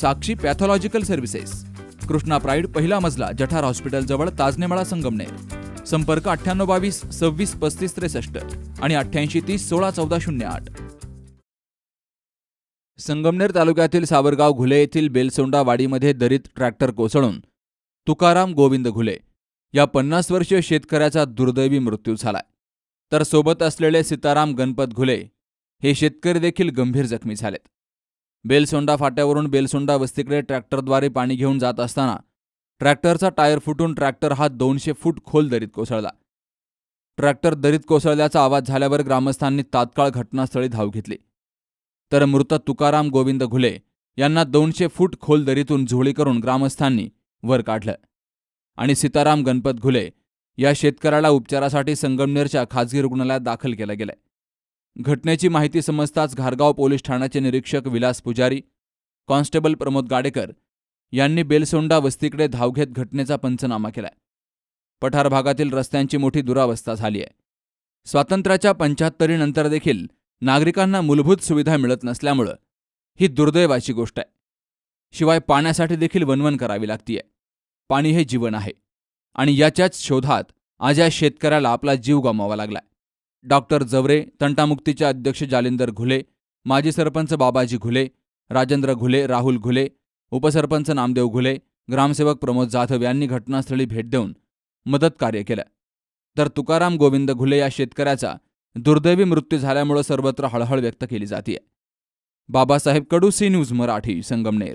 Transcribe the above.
Sakshi pathological services. Krishna pride पहिला मजला जठार hospital जवळ ताजनेमाळा संगमनेर. संपर्क अठ्ठ्याण्णव बावीस सव्वीस पस्तीस त्रेसष्ट आणि अठ्ठ्याऐंशी तीस सोळा चौदा शून्य आठ. संगमनेर तालुक्यातील सावरगाव घुले येथील बेलसोंडा वाडीमध्ये दरीत ट्रॅक्टर कोसळून तुकाराम गोविंद घुले या पन्नास वर्षीय शेतकऱ्याचा दुर्दैवी मृत्यू झालाय. तर सोबत असलेले सीताराम गणपत घुले हे शेतकरी देखील गंभीर जखमी झालेत. बेलसोंडा फाट्यावरून बेलसोंडा वस्तीकडे ट्रॅक्टरद्वारे पाणी घेऊन जात असताना ट्रॅक्टरचा टायर फुटून ट्रॅक्टर हा दोनशे फूट खोल दरीत कोसळला. ट्रॅक्टर दरीत कोसळल्याचा आवाज झाल्यावर ग्रामस्थांनी तात्काळ घटनास्थळी धाव घेतली. तर मृत तुकाराम गोविंद घुले यांना दोनशे फूट खोल दरीतून झोळी करून ग्रामस्थांनी वर काढलं. आणि सीताराम गणपत घुले या शेतकऱ्याला उपचारासाठी संगमनेरच्या खाजगी रुग्णालयात दाखल केलं गेलंय. घटनेची माहिती समजताच घारगाव पोलीस ठाण्याचे निरीक्षक विलास पुजारी कॉन्स्टेबल प्रमोद गाडेकर यांनी बेलसोंडा वस्तीकडे धाव घेत घटनेचा पंचनामा केलाय. पठार भागातील रस्त्यांची मोठी दुरावस्था झाली आहे. स्वातंत्र्याच्या पंच्याहत्तरीनंतर देखील नागरिकांना मूलभूत सुविधा मिळत नसल्यामुळं ही दुर्दैवाची गोष्ट आहे. शिवाय पाण्यासाठी देखील वनवन करावी लागतीये. पाणी हे जीवन आहे आणि याच्याच शोधात आज या शेतकऱ्याला आपला जीव गमावा लागलाय. डॉक्टर जवरे तंटामुक्तीचे अध्यक्ष जालिंदर घुले माजी सरपंच बाबाजी घुले राजेंद्र घुले राहुल घुले उपसरपंच नामदेव घुले ग्रामसेवक प्रमोद जाधव यांनी घटनास्थळी भेट देऊन मदत कार्य केलं. तर तुकाराम गोविंद घुले या शेतकऱ्याचा दुर्दैवी मृत्यू झाल्यामुळे सर्वत्र हळहळ व्यक्त केली जाते बाबासाहेब कडू सी न्यूज मराठी संगमनेर.